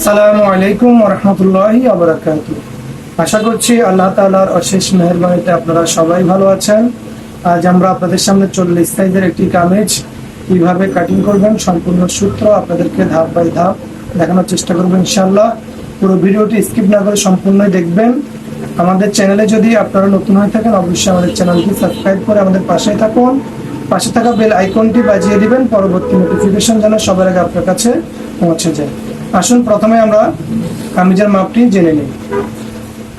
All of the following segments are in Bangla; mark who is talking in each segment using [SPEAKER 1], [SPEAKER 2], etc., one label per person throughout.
[SPEAKER 1] আসসালামু আলাইকুম রহমতুল্লাহি আবরাকাত আশা করছি আল্লাহ তাআলার অশেষ মেহরবানিতে আপনারা সবাই ভালো আছেন। আজ আমরা আপনাদের সামনে চল্লিশ সাইজের একটি কামিজ কীভাবে কাটিং করবেন, সম্পূর্ণ সূত্র আপনাদেরকে ধাপ বাই ধাপ দেখানোর চেষ্টা করব ইনশাল্লাহ পুরো ভিডিওটি স্কিপ না করে সম্পূর্ণই দেখবেন। আমাদের চ্যানেলে যদি আপনারা নতুন হয়ে থাকেন, অবশ্যই আমাদের চ্যানেলটি সাবস্ক্রাইব করে আমাদের পাশেই থাকুন। পাশে থাকা বেল আইকনটি বাজিয়ে দিবেন, পরবর্তী নোটিফিকেশন যেন সবার আগে আপনার কাছে পৌঁছে যায়। আসুন প্রথমে আমরা কামিজের মাপটি জেনে নিই।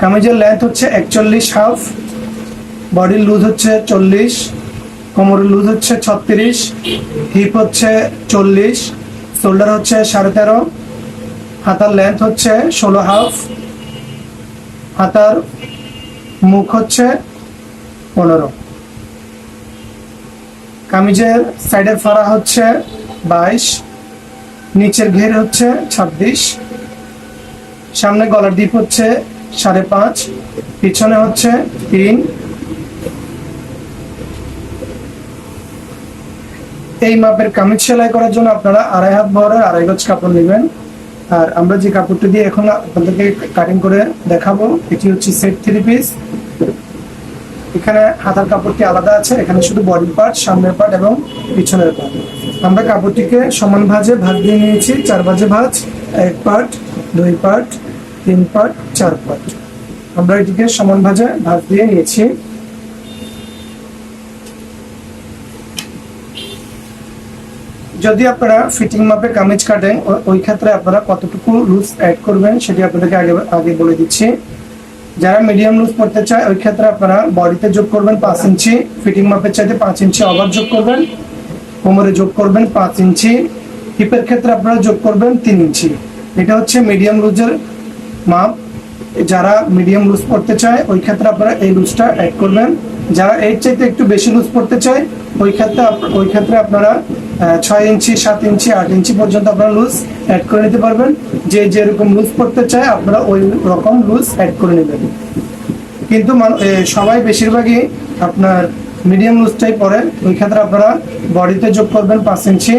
[SPEAKER 1] কামিজের লেন্থ হচ্ছে একচল্লিশ হাফ বডির লুজ হচ্ছে চল্লিশ, কোমরের লুজ হচ্ছে ছত্রিশ হিপ হচ্ছে চল্লিশ শোল্ডার হচ্ছে সাড়ে তেরো, হাতার লেন্থ হচ্ছে ষোলো হাফ হাতার মুখ হচ্ছে পনেরো। কামিজের সাইডের ফাড়া হচ্ছে বাইশ নিচের ঘের হচ্ছে ছাব্বিশ, সামনে গলার ডিপ হচ্ছে সাড়ে পাঁচ, পিছনে হচ্ছে তিন। এই মাপের কামিজ সেলাই করার জন্য আপনারা আড়াই হাত বহরের আড়াই গজ কাপড় নেবেন। আর আমরা যে কাপড়টি দিয়ে এখন আপনাদেরকে কাটিং করে দেখাবো, এটি হচ্ছে সেট থ্রি পিস এখানে হাতার কাপড়টি আলাদা আছে, এখানে শুধু বডি পার্ট সামনের পার্ট এবং পিছনের পার্ট আমরা কাপড়টিকে সমান ভাজে ভাগ দিয়ে নিয়েছি, চার ভাজে ভাজ, এক পার্ট দুই পার্ট তিন পার্ট চার পার্ট আমরা এটিকে সমান ভাজে ভাগ দিয়ে নিয়েছি। যদি আপনারা ফিটিং মাপে কামিজ কাটেন ওই ক্ষেত্রে আপনারা কতটুকু লুজ অ্যাড করবেন সেটি আপনাদেরকে আগে আগে বলে দিচ্ছি। যারা মিডিয়াম লুজ পড়তে চায়, ওই ক্ষেত্রে আপনারা বডিতে যোগ করবেন পাঁচ ইঞ্চি ফিটিং মাপের চাইতে পাঁচ ইঞ্চি আবার যোগ করবেন, কোমরে যোগ করবেন পাঁচ ইঞ্চি হিপের ক্ষেত্রে আপনারা যোগ করবেন তিন ইঞ্চি। এটা হচ্ছে মিডিয়াম লুজের মাপ। যারা মিডিয়াম লুজ পড়তে চায়, ওই ক্ষেত্রে আপনারা এই লুজটা অ্যাড করবেন। যারা এর চাইতে একটু বেশি লুজ পড়তে চায়, ওই ক্ষেত্রে ওই ক্ষেত্রে আপনারা ছয় ইঞ্চি, সাত ইঞ্চি, আট ইঞ্চি পর্যন্ত আপনারা লুজ অ্যাড করে নিতে পারবেন। যে যেরকম লুজ পড়তে চায়, আপনারা ওই রকম লুজ অ্যাড করে নেবেন। কিন্তু সবাই বেশিরভাগই আপনার মিডিয়াম লুজটাই পরেন ওই ক্ষেত্রে আপনারা বডিতে যোগ করবেন পাঁচ ইঞ্চি,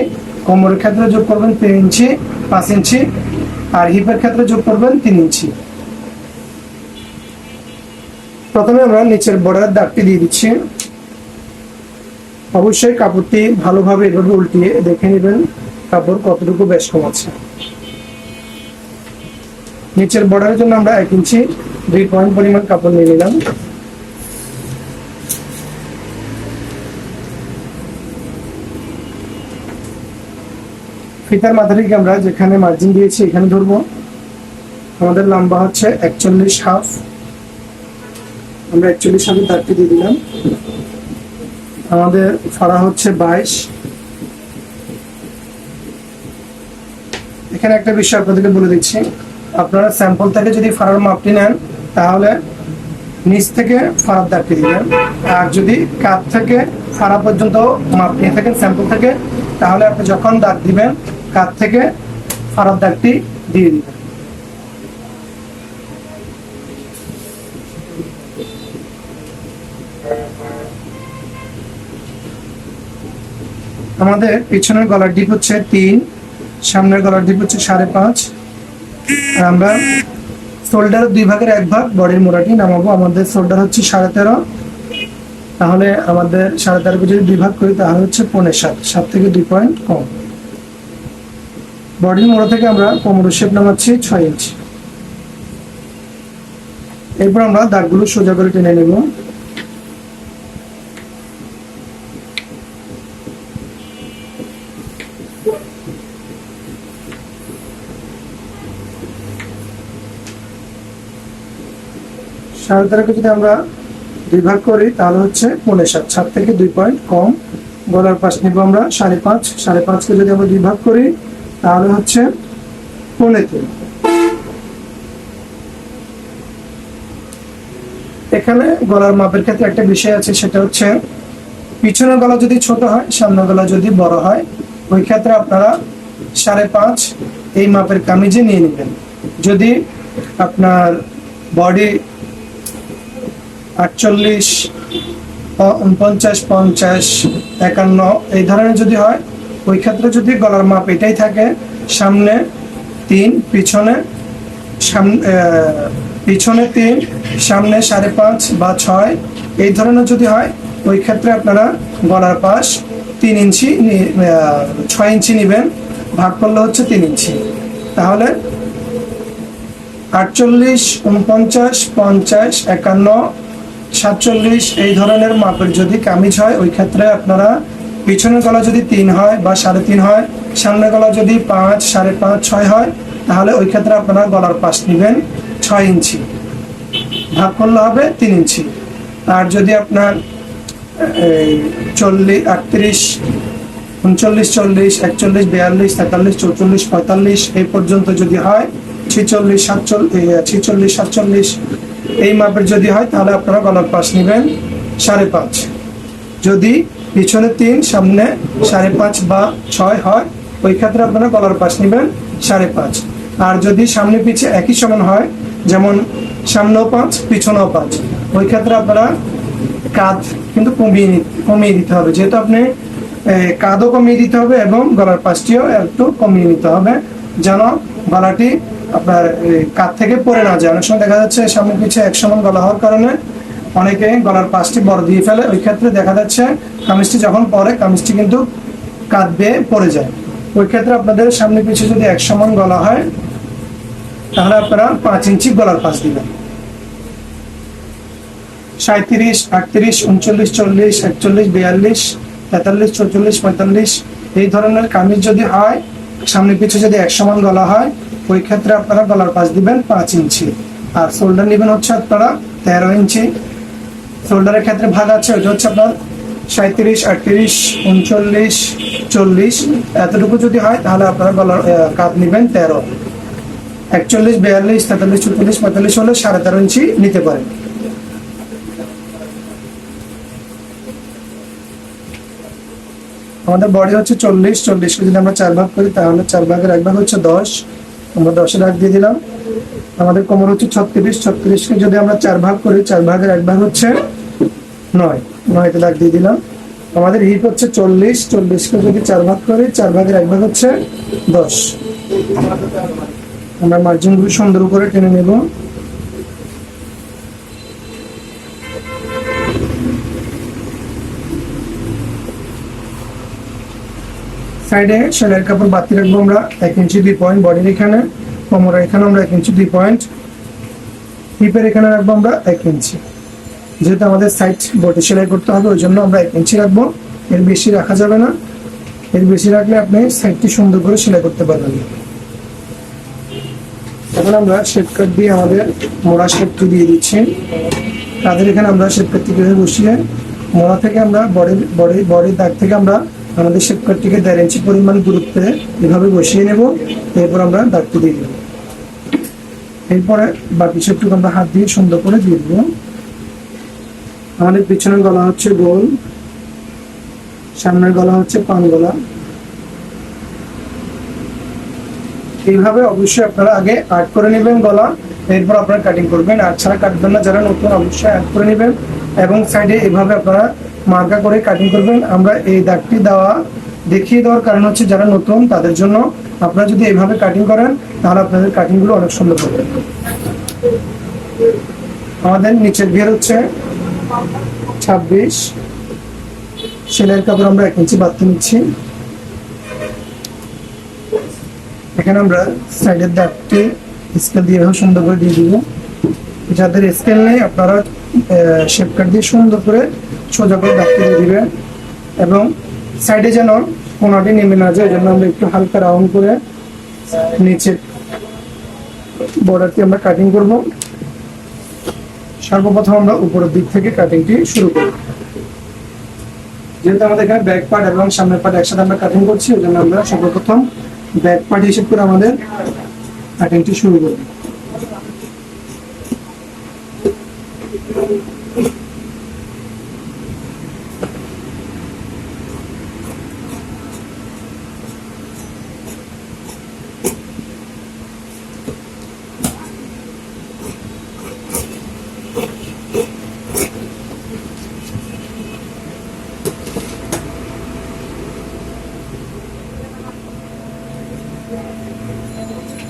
[SPEAKER 1] কোমরের ক্ষেত্রে যোগ করবেন তিন ইঞ্চি, পাঁচ ইঞ্চি, আর হিপের ক্ষেত্রে যোগ করবেন তিন ইঞ্চি। প্রথমে আমরা নিচের বর্ডারের দাগটি দিয়ে দিচ্ছি। অবশ্যই কাপড়টি ভালোভাবে এভাবে উল্টিয়ে দেখে নেবেন, কাপড় কতটুকু বেশ কম আছে। নিচের বর্ডারের জন্য আমরা এক ইঞ্চি, দুই পয়েন্ট পরিমাণ কাপড় নিয়ে নিলাম। ফিতার মাথা থেকে আমরা যেখানে মার্জিন দিয়েছি, এখানে ধরবো। আমাদের লম্বা হচ্ছে একচল্লিশ হাফ। আমরা একচল্লিশ হাফের দাগটি দিয়ে দিলাম। আমাদের ফাড়া হচ্ছে বাইশ। এখানে একটা বিষয় আপনাদেরকে বলে দিচ্ছি। আপনারা স্যাম্পল থেকে যদি ফাড়ার মাপটি নেন, তাহলে নিচ থেকে ফাড়ার দাগটি দিবেন। আর যদি কাপ থেকে ফাড়া পর্যন্ত মাপ নিয়ে থাকেন স্যাম্পল থেকে, তাহলে আপনি যখন দাগ দিবেন কাপ থেকে ফাড়ার দাগটি দিয়ে দিবেন। আমাদের পিছনের গলার ডিপ হচ্ছে তিন, সামনের গলার ডিপ হচ্ছে সাড়ে পাঁচ। আর আমরা শোল্ডার দুই ভাগের এক ভাগ বডির মোড়াটি নামাবো। আমাদের শোল্ডার হচ্ছে সাড়ে তেরো। তাহলে আমাদের সাড়ে তেরোকে যদি দুই ভাগ করি, তাহলে হচ্ছে পনেরো সাত। সাত থেকে দুই পয়েন্ট কম। বডির মোড়া থেকে আমরা কোমর শেপ নামাচ্ছি ছয় ইঞ্চি। এরপর আমরা দাগগুলো সোজা করে টেনে নেব। সাড়ে তেরোকে যদি আমরা দুই ভাগ করি, তাহলে হচ্ছে পনেরো সাত। সাত থেকে দুই পয়েন্ট কম। গলার পাশ নিব আমরা সাড়ে পাঁচ। সাড়ে পাঁচকে যদি আমরা দুই ভাগ করি, তাহলে হচ্ছে পনেরো তিন। এখানে গলার মাপের ক্ষেত্রে একটা বিষয় আছে, সেটা হচ্ছে পিছনের গলা যদি ছোট হয়, সামনের গলা যদি বড় হয়, ওই ক্ষেত্রে আপনারা সাড়ে পাঁচ এই মাপের কামিজে নিয়ে নেবেন। যদি আপনার বডি আটচল্লিশ উনপঞ্চাশ, পঞ্চাশ, একান্ন, এই ধরনের যদি হয়, ওই ক্ষেত্রে যদি গলার মাপ এটাই থাকে, সামনে তিন, পিছনে সামনে পিছনে তিন, সামনে সাড়ে পাঁচ বা ছয়, এই ধরনের যদি হয়, ওই ক্ষেত্রে আপনারা গলার পাশ তিন ইঞ্চি ছয় ইঞ্চি নেবেন, ভাগ করলে হচ্ছে তিন ইঞ্চি। তাহলে আটচল্লিশ, উনপঞ্চাশ, পঞ্চাশ, একান্ন সাতচল্লিশ, এই ধরনের মাপের যদি কামিজ হয়, ওই ক্ষেত্রে আপনারা পিছনের গলা যদি তিন হয় বা সাড়ে তিন হয়, সামনের গলা যদি পাঁচ, সাড়ে পাঁচ, ছয় হয়, তাহলে ওই ক্ষেত্রে আপনারা গলার পাশ নেবেন ছয় ইঞ্চি। ভাগ করলে হবে তিন ইঞ্চি। আর যদি আপনার চল্লিশ, আটত্রিশ, উনচল্লিশ, চল্লিশ, একচল্লিশ, বিয়াল্লিশ, তেতাল্লিশ, চৌচল্লিশ, পঁয়তাল্লিশ, এই পর্যন্ত যদি হয়, ছিচল্লিশ, সাতচল্লিশ ছিচল্লিশ, সাতচল্লিশ এই মাপের যদি হয়, তাহলে আপনারা গলার পাশ নেবেন, সাড়ে পাঁচ। যদি পিছনে তিন, সামনে সাড়ে পাঁচ বা ছয় হয়, ওই ক্ষেত্রে আপনারা গলার পাশ নেবেন, সাড়ে পাঁচ। আর যদি সামনে পিছে একই সমান হয়, যেমন সামনেও পাঁচ, পিছনেও পাঁচ, ওই ক্ষেত্রে আপনারা কাঁধ কিন্তু কমিয়ে কমিয়ে দিতে হবে। যেহেতু আপনি কাঁধও কমিয়ে দিতে হবে এবং গলার পাশটিও একটু কমিয়ে নিতে হবে, যেন গলাটি আপনার কাঁধ থেকে পড়ে না যায়। অনেক সময় দেখা যাচ্ছে সামনে পিছে এক সমান গলা হওয়ার কারণে অনেকে গলার পাশটি বড় দিয়ে ফেলে। ওই ক্ষেত্রে দেখা যাচ্ছে কামিজটি যখন পরে, কামিজটি কিন্তু কাঁধ বেয়ে পড়ে যায়। ওই ক্ষেত্রে আপনাদের সামনে পিছে যদি এক সমান গলা হয়, তাহলে আপনারা পাঁচ ইঞ্চি গলার পাশ দিবেন। সাঁত্রিশ আটত্রিশ, উনচল্লিশ, চল্লিশ, একচল্লিশ, বিয়াল্লিশ, তেতাল্লিশ, চৌচল্লিশ, পঁয়তাল্লিশ, এই ধরনের কামিজ যদি হয় সামনে পিছু যদি এক সমান গলা হয় ক্ষেত্রে আপনারা গলার পাশ দিবেন পাঁচ ইঞ্চি। আর শোল্ডার নেবেন হচ্ছে আপনারা তেরো ইঞ্চি। শোল্ডারের ক্ষেত্রে ভাগ আছে, ওইটা হচ্ছে আপনার সাঁত্রিশ আটত্রিশ, উনচল্লিশ, চল্লিশ। এতটুকু যদি হয়, তাহলে আপনারা গলার কাঁধ নেবেন তেরো। একচল্লিশ, বিয়াল্লিশ, তেতাল্লিশ চৌচল্লিশ পঁয়তাল্লিশ হলে সাড়ে তেরো ইঞ্চি নিতে পারেন। আমাদের বডি হচ্ছে চল্লিশ, চল্লিশকে যদি আমরা চার ভাগ করি, তাহলে চার ভাগের এক ভাগ হচ্ছে দশ। আমরা দশে ভাগ দিয়ে দিলাম। আমাদের কোমর হচ্ছে ছত্রিশ, ছত্রিশকে যদি আমরা চার ভাগ করি, চার ভাগের এক ভাগ হচ্ছে নয়। নয়তে দাগ দিয়ে দিলাম। আমাদের হিপ হচ্ছে চল্লিশ, চল্লিশকে যদি চার ভাগ করি, চার ভাগের এক ভাগ হচ্ছে দশ। আমরা মার্জিন মার্জিনগুলো সুন্দর করে টেনে নেব। সাইডে সেলাইয়ের কাপড় বাতি রাখব আমরা এক ইঞ্চি দুই পয়েন্ট বডির এখানে, কোমরের এখানে আমরা এক ইঞ্চি দুই পয়েন্ট হিপের এখানে রাখব আমরা এক ইঞ্চি যেহেতু আমাদের সাইড বডি সেলাই করতে হবে, ওই জন্য আমরা এক ইঞ্চি রাখব। এর বেশি রাখা যাবে না। এর বেশি রাখলে আপনি সাইডটি সুন্দর করে সেলাই করতে পারবেন। এখন আমরা শেপ কাট দিয়ে আমাদের মোড়া শেপটি দিয়ে দিচ্ছি। তাদের এখানে আমরা শেপ কাটটিকে বসিয়ে মোড়া থেকে আমরা বডির বডি বডির দাগ থেকে আমরা আমাদের শেপকাটটিকে দেড় ইঞ্চি পরিমাণ দূরত্বে এভাবে বসিয়ে নেব, এরপর আমরা দাগটি দিয়ে দেবো। এরপরে বাকি শেপটুকু আমরা হাত দিয়ে সুন্দর করে দিয়ে দেবো। আমাদের পিছনের গলা হচ্ছে গোল, সামনের গলা হচ্ছে পান গলা। এইভাবে অবশ্যই আপনারা আগে আর্ট করে নেবেন গলা, এরপর আপনারা কাটিং করবেন। আর ছাড়া কাটবেন না, যারা নতুন, অবশ্যই আর্ট করে নেবেন। এবং সাইডে এভাবে আপনারা মার্কা করে কাটিং করবেন। আমরা এই দাগটি দেওয়া দেখিয়ে দেওয়ার কারণ হচ্ছে যারা নতুন, তাদের জন্য আপনারা যদি এইভাবে কাটিং করেন, তাহলে আপনাদের কাটিংগুলো অনেক সুন্দর হবে। আমাদের নিচের ঘের হচ্ছে ছাব্বিশ। সেলাইয়ের কাপড় আমরা এক ইঞ্চি বাড়তে নিচ্ছি। এখানে আমরা সাইডের দাগটি স্কেল দিয়ে এভাবে সুন্দর করে দিয়ে দিব। যাদের স্কেল নেই, আপনারা শেপ কাট দিয়ে সুন্দর করে সোজা করে দাগটি দিয়ে দিবেন এবং সাইডে যেন কোনাটি নেমে না যায় জন্য আমরা একটু হালকা রাউন্ড করে নিচে বর্ডারটি আমরা কাটিং করব। সর্বপ্রথম আমরা উপরের দিক থেকে কাটিংটি শুরু করব। যেহেতু আমাদের এখানে ব্যাক পার্ট এবং সামনের পার্ট একসাথে আমরা কাটিং করছি ওই জন্য আমরা সর্বপ্রথম ব্যাক পার্ট হিসেব করে আমাদের কাটিংটি শুরু করব।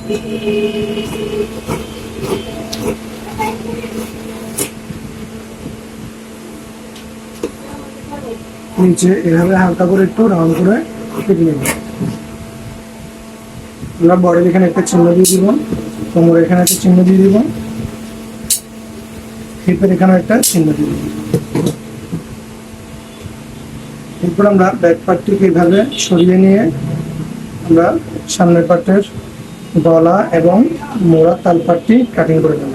[SPEAKER 1] নিচে এভাবে হালকা করে একটু রাউন্ড করে কেটে নেব। আমরা বড়ের এখানে একটা চিহ্ন দিয়ে দিব কোমর এখানে একটা চিহ্ন দিয়ে দিব হিপের এখানে একটা চিহ্ন দিয়ে দিব। এরপর আমরা ব্যাক পার্টটিকে এভাবে সরিয়ে নিয়ে আমরা সামনের পার্টের গলা এবং মোড়া তালপাটটি কাটিং করে নেব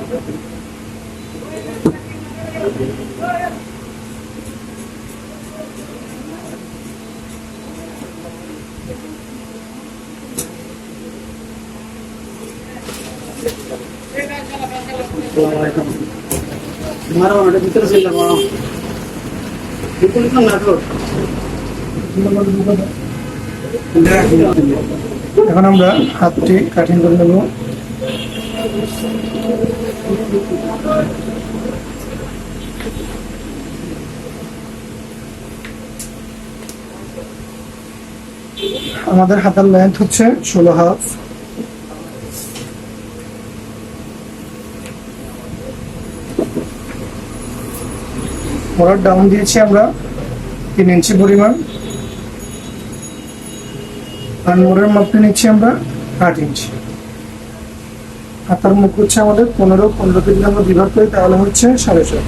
[SPEAKER 2] মারো ভিতরে ছিল মারো ভিতরে তো নাটো
[SPEAKER 1] এখন আমরা হাতটি কাটিং করে নেব। আমাদের হাতের লেন্থ হচ্ছে ষোলো হাফ ডাউন দিয়েছি আমরা তিন ইঞ্চি পরিমাণ। আর মোড়ের মধ্যে নিচ্ছি আমরা আট ইঞ্চি। হাতার মুখ হচ্ছে আমাদের পনেরো পনেরো কেজি আমরা বিভাগ করি, তাহলে হচ্ছে সাড়ে ছয়।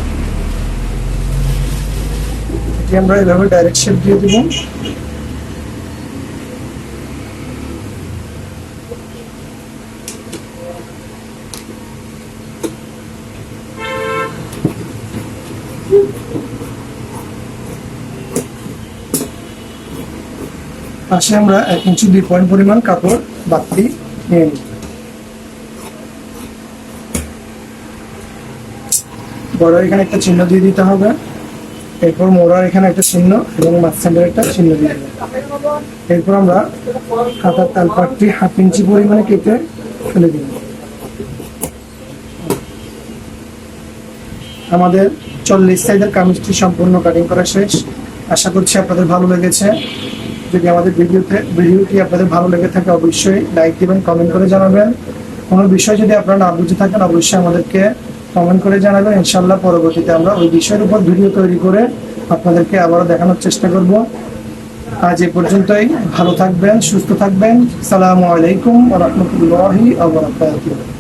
[SPEAKER 1] এটি আমরা এভাবে ডাইরেক্ট শেপ দিয়ে দিব। পাশে আমরা এক ইঞ্চি দুই পয়েন্ট পরিমাণ কাপড়, বাতি নিয়ে নিই। বড় এখানে একটা চিহ্ন দিয়ে দিতে হবে। এরপর মোড়ার এখানে একটা চিহ্ন এবং মাঝখানের একটা চিহ্ন দিয়ে দেবো এরপর আমরা হাতার তালপাটটি হাফ ইঞ্চি পরিমাণে কেটে ফেলে দিব আমাদের চল্লিশ সাইজের কামিজটি সম্পূর্ণ কাটিং করা শেষ। আশা করছি আপনাদের ভালো লেগেছে। যদি আমাদের ভিডিওতে ভিডিওটি আপনাদের ভালো লেগে থাকে অবশ্যই লাইক দিবেন কমেন্ট করে জানাবেন। কোনো বিষয় যদি আপনারা না বুঝে থাকেন, অবশ্যই আমাদেরকে কমেন্ট করে জানাবেন। ইনশাল্লাহ পরবর্তীতে আমরা ওই বিষয়ের উপর ভিডিও তৈরি করে আপনাদেরকে আবারও দেখানোর চেষ্টা করব। আজ এ পর্যন্তই। ভালো থাকবেন, সুস্থ থাকবেন। সালামু আলাইকুম রহমতুল্লাহি আবরাকাতুহ